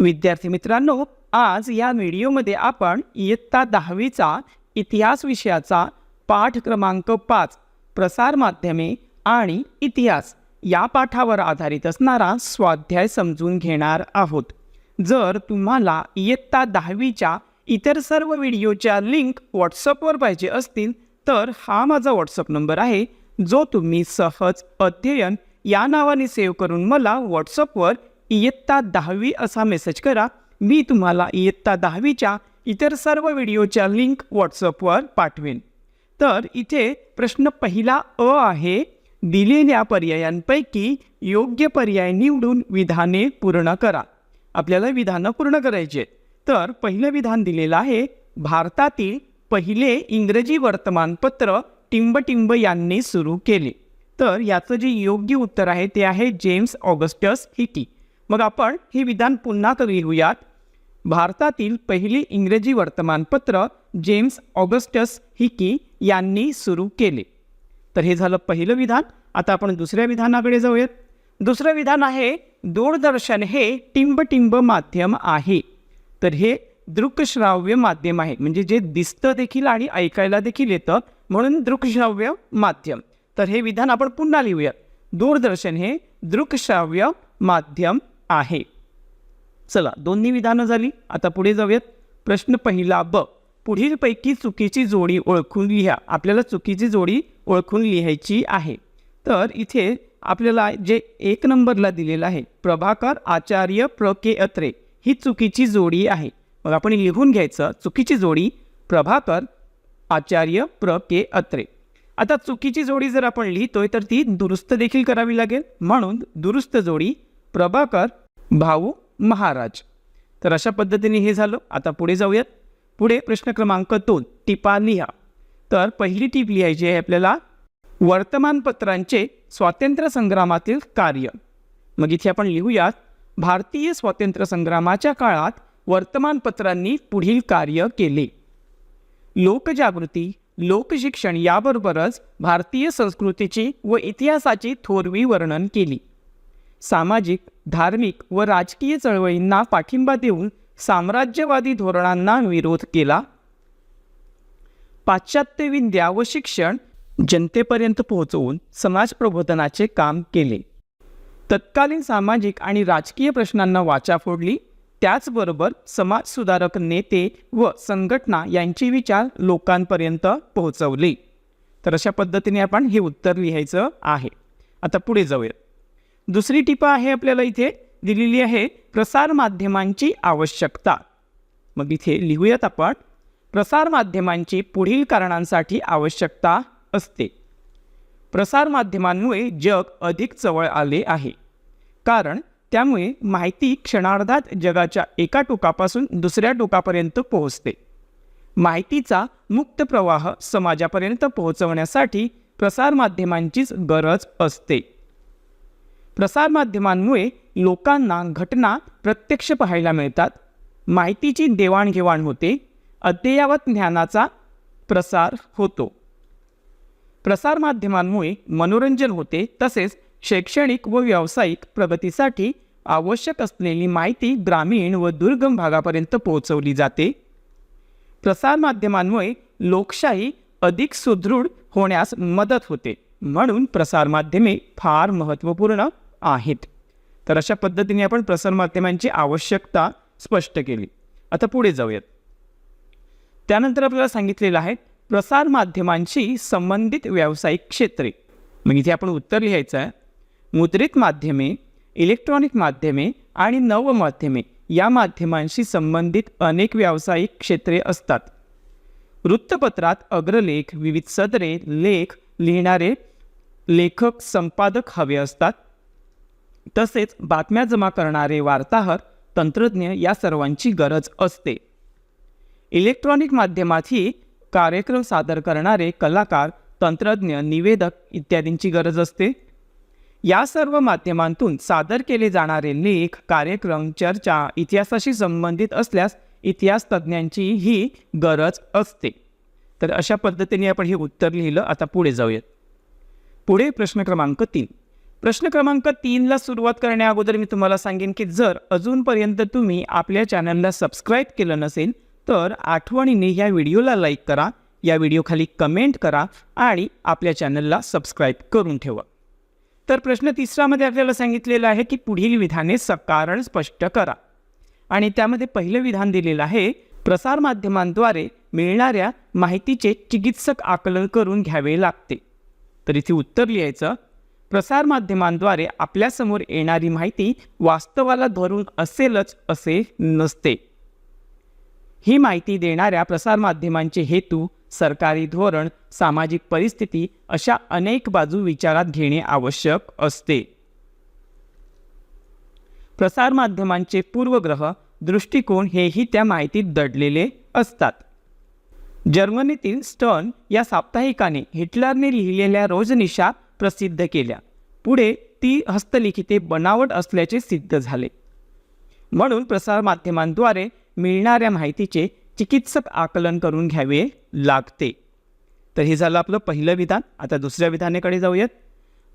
विद्यार्थी मित्रांनो आज या व्हिडिओमध्ये आपण इयत्ता दहावीचा इतिहास विषयाचा पाठ क्रमांक पाच प्रसार माध्यमे आणि इतिहास या पाठावर आधारित असणारा स्वाध्याय समजून घेणार आहोत. जर तुम्हाला इयत्ता दहावीच्या इतर सर्व व्हिडिओच्या लिंक व्हॉट्सअपवर पाहिजे असतील तर हा माझा व्हॉट्सअप नंबर आहे जो तुम्ही सहज अध्ययन या नावाने सेव्ह करून मला व्हॉट्सअपवर इयत्ता दहावी असा मेसेज करा. मी तुम्हाला इयत्ता दहावीच्या इतर सर्व व्हिडिओच्या लिंक व्हॉट्सअपवर पाठवेन. तर इथे प्रश्न पहिला अ आहे. दिलेल्या पर्यायांपैकी योग्य पर्याय निवडून विधाने पूर्ण करा. आपल्याला विधानं पूर्ण करायचे. तर पहिलं विधान दिलेलं आहे. भारतातील पहिले इंग्रजी वर्तमानपत्र टिंबटिंब यांनी सुरू केले. तर याचं जे योग्य उत्तर आहे ते आहे जेम्स ऑगस्टस हिटी. मग आपण हे विधान पुन्हा तर लिहूयात. भारतातील पहिली इंग्रजी वर्तमानपत्र जेम्स ऑगस्टस हिकी यांनी सुरू केले. तर हे झालं पहिलं विधान. आता आपण दुसऱ्या विधानाकडे जाऊयात. दुसरं विधान आहे दूरदर्शन हे टिंबटिंब माध्यम आहे. तर हे दृकश्राव्य माध्यम आहे. म्हणजे जे दिसतं देखील आणि ऐकायला देखील येतं म्हणून दृकश्राव्य माध्यम. तर हे विधान आपण पुन्हा लिहूयात. दूरदर्शन हे दृकश्राव्य माध्यम आहे. चला दोन्ही विधानं झाली. आता पुढे जाऊयात. प्रश्न पहिला ब. पुढीलपैकी चुकीची जोडी ओळखून लिहा. आपल्याला चुकीची जोडी ओळखून लिहायची आहे. तर इथे आपल्याला जे एक नंबरला दिलेलं आहे प्रभाकर आचार्य प्र के अत्रे ही चुकीची जोडी आहे. मग आपण लिहून घ्यायचं चुकीची जोडी प्रभाकर आचार्य प्र के अत्रे आता चुकीची जोडी जर आपण लिहितोय तर ती दुरुस्त देखील करावी लागेल. म्हणून दुरुस्त जोडी प्रभाकर भाऊ महाराज. तर अशा पद्धतीने हे झालं. आता पुढे जाऊयात. पुढे प्रश्न क्रमांक दोन टिपा लिहा. तर पहिली टीप लिहायची आहे आपल्याला वर्तमानपत्रांचे स्वातंत्र्य संग्रामातील कार्य. मग इथे आपण लिहूयात भारतीय स्वातंत्र्य संग्रामाच्या काळात वर्तमानपत्रांनी पुढील कार्य केले. लोकजागृती लोकशिक्षण याबरोबरच भारतीय संस्कृतीची व इतिहासाची थोरवी वर्णन केली. सामाजिक धार्मिक व राजकीय चळवळींना पाठिंबा देऊन साम्राज्यवादी धोरणांना विरोध केला. पाश्चात्य विद्या व शिक्षण जनतेपर्यंत पोहोचवून समाज प्रबोधनाचे काम केले. तत्कालीन सामाजिक आणि राजकीय प्रश्नांना वाचा फोडली. त्याचबरोबर समाजसुधारक नेते व संघटना यांचे विचार लोकांपर्यंत पोहोचवले. तर अशा पद्धतीने आपण हे उत्तर लिहायचं आहे. आता पुढे जाऊया दुसरी टिपा आहे आपल्याला इथे दिलेली आहे प्रसार माध्यमांची आवश्यकता. मग इथे लिहूयात आपण. प्रसार माध्यमांची पुढील कारणांसाठी आवश्यकता असते. प्रसार माध्यमांमुळे जग अधिक जवळ आले आहे. कारण त्यामुळे माहिती क्षणार्धात जगाच्या एका टोकापासून दुसऱ्या टोकापर्यंत पोहोचते. माहितीचा मुक्त प्रवाह समाजापर्यंत पोहोचवण्यासाठी प्रसारमाध्यमांचीच गरज असते. प्रसारमाध्यमांमुळे लोकांना घटना प्रत्यक्ष पाहायला मिळतात. माहितीची देवाणघेवाण होते. अद्ययावत ज्ञानाचा प्रसार होतो. प्रसारमाध्यमांमुळे मनोरंजन होते. तसेच शैक्षणिक व व्यावसायिक प्रगतीसाठी आवश्यक असलेली माहिती ग्रामीण व दुर्गम भागापर्यंत पोहोचवली जाते. प्रसारमाध्यमांमुळे लोकशाही अधिक सुदृढ होण्यास मदत होते. म्हणून प्रसारमाध्यमे फार महत्त्वपूर्ण आहेत. तर अशा पद्धतीने आपण प्रसारमाध्यमांची आवश्यकता स्पष्ट केली. आता पुढे जाऊयात. त्यानंतर आपल्याला सांगितलेलं आहे प्रसारमाध्यमांशी संबंधित व्यावसायिक क्षेत्रे. मग इथे आपण उत्तर लिहायचं आहे. मुद्रित माध्यमे इलेक्ट्रॉनिक माध्यमे आणि नवमाध्यमे या माध्यमांशी संबंधित अनेक व्यावसायिक क्षेत्रे असतात. वृत्तपत्रात अग्रलेख विविध सदरे लेख लिहिणारे लेखक संपादक हवे असतात. तसेच बातम्या जमा करणारे वार्ताहर तंत्रज्ञ या सर्वांची गरज असते. इलेक्ट्रॉनिक माध्यमातही कार्यक्रम सादर करणारे कलाकार तंत्रज्ञ निवेदक इत्यादींची गरज असते. या सर्व माध्यमांतून सादर केले जाणारे लेख कार्यक्रम चर्चा इतिहासाशी संबंधित असल्यास इतिहास तज्ज्ञांची ही गरज असते. तर अशा पद्धतीने आपण हे उत्तर लिहिलं. आता पुढे जाऊयात. पुढे प्रश्न क्रमांक तीन. प्रश्न क्रमांक तीनला सुरुवात करण्या अगोदर मी तुम्हाला सांगेन की जर अजूनपर्यंत तुम्ही आपल्या चॅनलला सबस्क्राईब केलं नसेल तर आठवणीने या व्हिडिओला लाईक करा या व्हिडिओखाली कमेंट करा आणि आपल्या चॅनलला सबस्क्राईब करून ठेवा. तर प्रश्न तिसरामध्ये आपल्याला सांगितलेलं आहे की पुढील विधाने सकारण स्पष्ट करा. आणि त्यामध्ये पहिलं विधान दिलेलं आहे प्रसारमाध्यमांद्वारे मिळणाऱ्या माहितीचे चिकित्सक आकलन करून घ्यावे लागते. तर इथे उत्तर लिहायचं प्रसारमाध्यमांद्वारे आपल्यासमोर येणारी माहिती वास्तवाला धरून असेलच असे नसते. ही माहिती देणाऱ्या प्रसारमाध्यमांचे हेतू सरकारी धोरण सामाजिक परिस्थिती अशा अनेक बाजू विचारात घेणे आवश्यक असते. प्रसारमाध्यमांचे पूर्वग्रह दृष्टिकोन हेही त्या माहितीत दडलेले असतात. जर्मनीतील स्टर्न या साप्ताहिकाने हिटलरने लिहिलेल्या रोजनिशा प्रसिद्ध केल्या. पुढे ती हस्तलिखिते बनावट असल्याचे सिद्ध झाले. म्हणून प्रसारमाध्यमांद्वारे मिळणाऱ्या माहितीचे चिकित्सक आकलन करून घ्यावे लागते. तर हे झालं आपलं पहिलं विधान. आता दुसऱ्या विधानाकडे जाऊयात.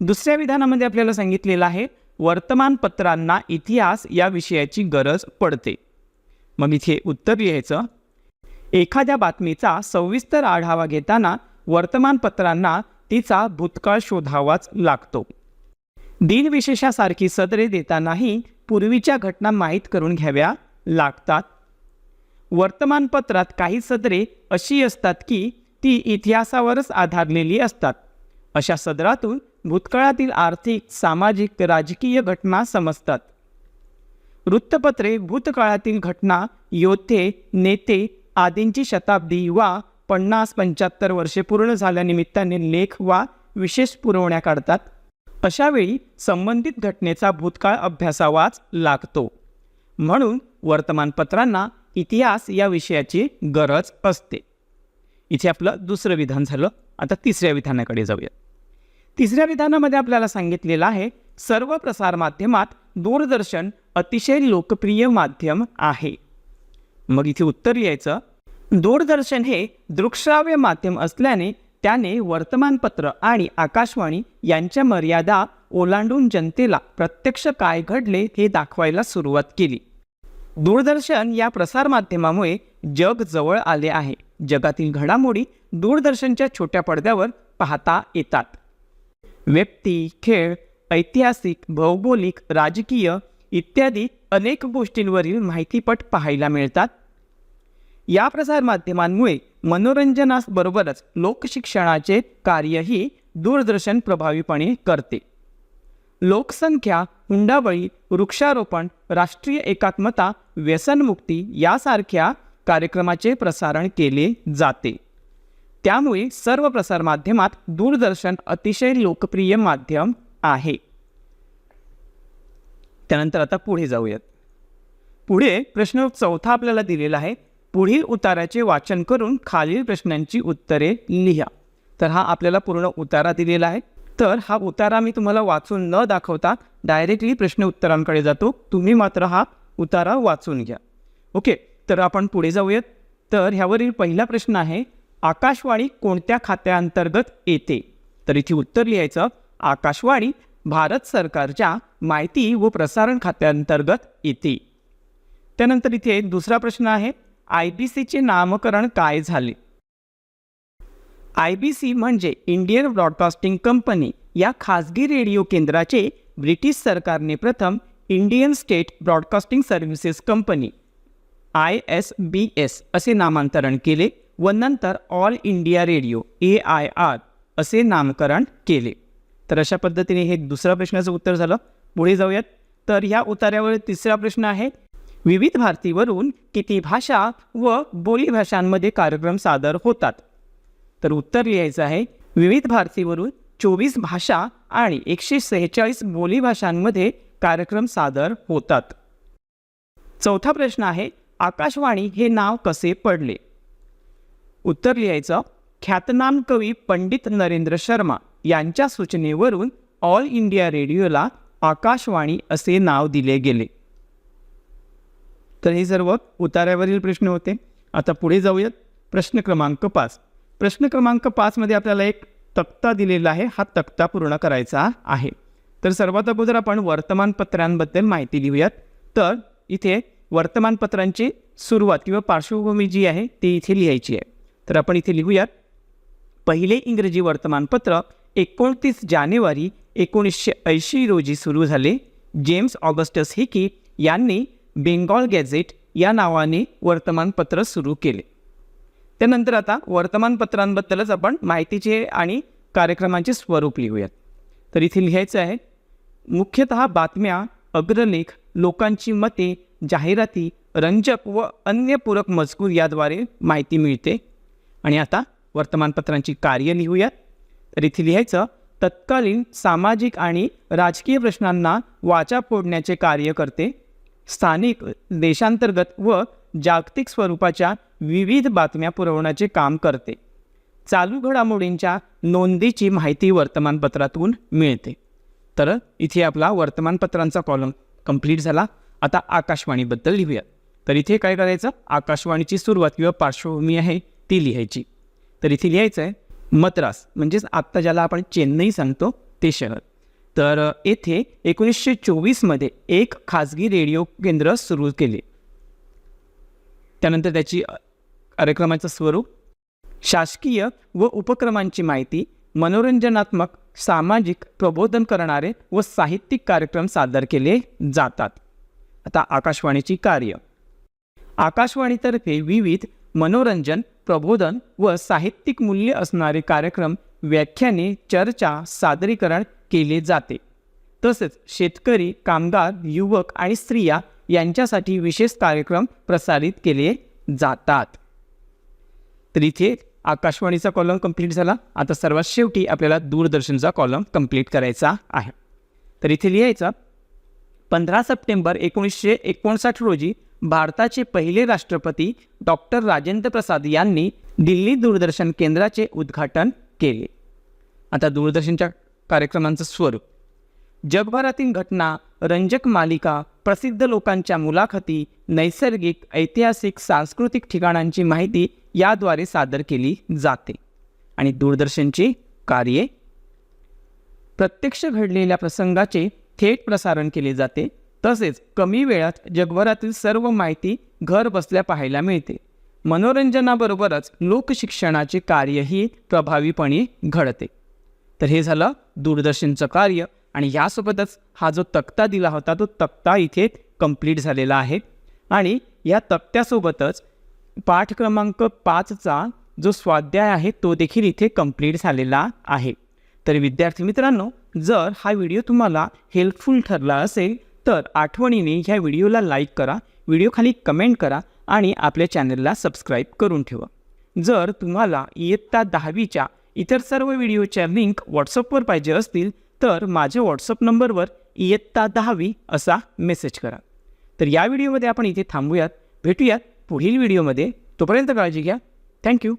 दुसऱ्या विधानामध्ये आपल्याला सांगितलेलं आहे वर्तमानपत्रांना इतिहास या विषयाची गरज पडते. मग इथे उत्तर लिहायचं. एखाद्या बातमीचा सविस्तर आढावा घेताना वर्तमानपत्रांना तिचा भूतकाळ शोधावाच लागतो. दिनविशेषासारखी सदरे देतानाही पूर्वीच्या घटना माहीत करून घ्याव्या लागतात. वर्तमानपत्रात काही सदरे अशी असतात की ती इतिहासावरच आधारलेली असतात. अशा सदरातून भूतकाळातील आर्थिक सामाजिक राजकीय घटना समजतात. वृत्तपत्रे भूतकाळातील घटना योद्धे नेते आदींची शताब्दी वा पन्नास पंच्याहत्तर वर्षे पूर्ण झाल्यानिमित्ताने लेख वा विशेष पुरवण्या काढतात. अशावेळी संबंधित घटनेचा भूतकाळ अभ्यासावाच लागतो. म्हणून वर्तमानपत्रांना इतिहास या विषयाची गरज असते. इथे आपलं दुसरं विधान झालं. आता तिसऱ्या विधानाकडे जाऊया. तिसऱ्या विधानामध्ये आपल्याला सांगितलेलं आहे सर्व प्रसारमाध्यमात दूरदर्शन अतिशय लोकप्रिय माध्यम आहे. मग इथे उत्तर लिहायचं दूरदर्शन हे दृकश्राव्य माध्यम असल्याने त्याने वर्तमानपत्र आणि आकाशवाणी यांच्या मर्यादा ओलांडून जनतेला प्रत्यक्ष काय घडले हे दाखवायला सुरुवात केली. दूरदर्शन या प्रसारमाध्यमामुळे जग जवळ आले आहे. जगातील घडामोडी दूरदर्शनच्या छोट्या पडद्यावर पाहता येतात. व्यक्ती खेळ ऐतिहासिक भौगोलिक राजकीय इत्यादी अनेक गोष्टींवरील माहितीपट पाहायला मिळतात. या प्रसारमाध्यमांमुळे मनोरंजनाबरोबरच लोकशिक्षणाचे कार्यही दूरदर्शन प्रभावीपणे करते. लोकसंख्या हुंडाबळी वृक्षारोपण राष्ट्रीय एकात्मता व्यसनमुक्ती यासारख्या कार्यक्रमाचे प्रसारण केले जाते. त्यामुळे सर्व प्रसारमाध्यमात दूरदर्शन अतिशय लोकप्रिय माध्यम आहे. त्यानंतर आता पुढे जाऊयात. पुढे प्रश्न चौथा आपल्याला दिलेला आहे. पुढील उताराचे वाचन करून खालील प्रश्नांची उत्तरे लिहा. तर हा आपल्याला पूर्ण उतारा दिलेला आहे. तर हा उतारा मी तुम्हाला वाचून न दाखवता डायरेक्टली प्रश्न उत्तरांकडे जातो. तुम्ही मात्र हा उतारा वाचून घ्या. ओके तर आपण पुढे जाऊयात. तर ह्यावरील पहिला प्रश्न आहे आकाशवाणी कोणत्या खात्याअंतर्गत येते? तर इथे उत्तर लिहायचं आकाशवाणी भारत सरकारच्या माहिती व प्रसारण खात्याअंतर्गत येते त्यानंतर इथे दुसरा प्रश्न आहे आय बी सीचे नामकरण काय झाले? आय बी सी म्हणजे इंडियन ब्रॉडकास्टिंग कंपनी या खाजगी रेडिओ केंद्राचे ब्रिटिश सरकारने प्रथम Indian state broadcasting services company I S B S असे नामांतरण केले व नंतर all India radio A I R असे नामकरण केले. तर अशा पद्धतीने हे दुसऱ्या प्रश्नाचं उत्तर झालं. पुढे जाऊयात. तर ह्या उतार्यावर तिसरा प्रश्न आहे. विविध भारतीवरून किती भाषा व बोलीभाषांमध्ये कार्यक्रम सादर होतात? तर उत्तर लिहायचं आहे. विविध भारतीवरून चोवीस भाषा आणि एकशे सेहेचाळीस बोलीभाषांमध्ये कार्यक्रम सादर होतात. चौथा प्रश्न आहे आकाशवाणी हे नाव कसे पडले? उत्तर लिहायचं ख्यातनाम कवी पंडित नरेंद्र शर्मा. यांच्या सूचनेवरून ऑल इंडिया रेडिओला आकाशवाणी असे नाव दिले गेले. तर हे सर्व उतार्यावरील प्रश्न होते. आता पुढे जाऊयात. प्रश्न क्रमांक पाच. प्रश्न क्रमांक पाचमध्ये आपल्याला एक तक्ता दिलेला आहे. हा तक्ता पूर्ण करायचा आहे. तर सर्वात अगोदर आपण वर्तमानपत्रांबद्दल माहिती लिहूयात. तर इथे वर्तमानपत्रांची सुरुवात किंवा पार्श्वभूमी जी आहे ती इथे लिहायची आहे. तर आपण इथे लिहूयात. पहिले इंग्रजी वर्तमानपत्र एकोणतीस जानेवारी एकोणीसशे ऐंशी रोजी सुरू झाले. जेम्स ऑगस्टस हिकी यांनी बेंगॉल गॅझेट या नावाने वर्तमानपत्र सुरू केले. त्यानंतर आता वर्तमानपत्रांबद्दलच आपण माहितीचे आणि कार्यक्रमांचे स्वरूप लिहूयात. तर इथे लिहायचं आहे मुख्यतः बातम्या अग्रलेख लोकांची मते जाहिराती रंजक व अन्य पूरक मजकूर याद्वारे माहिती मिळते. आणि आता वर्तमानपत्रांची कार्य लिहूयात. तर इथे लिहायचं तत्कालीन सामाजिक आणि राजकीय प्रश्नांना वाचा फोडण्याचे कार्य करते. स्थानिक देशांतर्गत व जागतिक स्वरूपाच्या विविध बातम्या पुरवण्याचे काम करते. चालू घडामोडींच्या नोंदीची माहिती वर्तमानपत्रातून मिळते. तर इथे आपला वर्तमानपत्रांचा कॉलम कंप्लीट झाला. आता आकाशवाणीबद्दल लिहूया. तर इथे काय करायचं? आकाशवाणीची सुरुवात किंवा पार्श्वभूमी आहे ती लिहायची. तर इथे लिहायचं आहे मद्रास म्हणजेच आत्ता ज्याला आपण चेन्नई सांगतो ते शहर. तर येथे एकोणीसशे चोवीसमध्ये एक खाजगी रेडिओ केंद्र सुरू केले. त्यानंतर त्याची कार्यक्रमाचं स्वरूप शासकीय व उपक्रमांची माहिती मनोरंजनात्मक सामाजिक प्रबोधन करणारे व साहित्यिक कार्यक्रम सादर केले जातात. आता आकाशवाणीची कार्य. आकाशवाणीतर्फे विविध मनोरंजन प्रबोधन व साहित्यिक मूल्य असणारे कार्यक्रम व्याख्याने चर्चा सादरीकरण केले जाते. तसेच शेतकरी कामगार युवक आणि स्त्रिया यांच्यासाठी विशेष कार्यक्रम प्रसारित केले जातात. तर इथे आकाशवाणीचा कॉलम कंप्लीट झाला. आता सर्वात शेवटी आपल्याला दूरदर्शनचा कॉलम कंप्लीट करायचा आहे. तर इथे लिहायचा पंधरा सप्टेंबर एकोणीसशे एकोणसाठ रोजी भारताचे पहिले राष्ट्रपती डॉक्टर राजेंद्र प्रसाद यांनी दिल्ली दूरदर्शन केंद्राचे उद्घाटन केले. आता दूरदर्शनच्या कार्यक्रमांचं स्वरूप. जगभरातील घटना रंजक मालिका प्रसिद्ध लोकांच्या मुलाखती नैसर्गिक ऐतिहासिक सांस्कृतिक ठिकाणांची माहिती याद्वारे सादर केली जाते. आणि दूरदर्शनची कार्ये प्रत्यक्ष घडलेल्या प्रसंगाचे थेट प्रसारण केले जाते. तसेच कमी वेळात जगभरातील सर्व माहिती घर बसल्या पाहायला मिळते. मनोरंजनाबरोबरच लोकशिक्षणाचे कार्यही प्रभावीपणे घडते. तर हे झालं दूरदर्शनचं कार्य आणि यासोबतच हा जो तक्ता दिला होता तो तक्ता इथे कंप्लीट झालेला आहे. आणि या तक्त्यासोबतच पाठ क्रमांक पाचचा जो स्वाध्याय आहे तो देखील इथे कंप्लीट झालेला आहे. तर विद्यार्थी मित्रांनो जर हा व्हिडिओ तुम्हाला हेल्पफुल ठरला असेल तर आठवणीने ह्या व्हिडिओला लाईक करा व्हिडिओखाली कमेंट करा आणि आपल्या चॅनलला सबस्क्राईब करून ठेवा. जर तुम्हाला इयत्ता दहावीच्या इतर सर्व व्हिडिओच्या लिंक व्हॉट्सअपवर पाहिजे असतील तर माझ्या व्हॉट्सअप नंबरवर इयत्ता दहावी असा मेसेज करा. तर या व्हिडिओमध्ये आपण इथे थांबूयात भेटूयात पुढील व्हिडिओमध्ये. तोपर्यंत काळजी घ्या. थँक्यू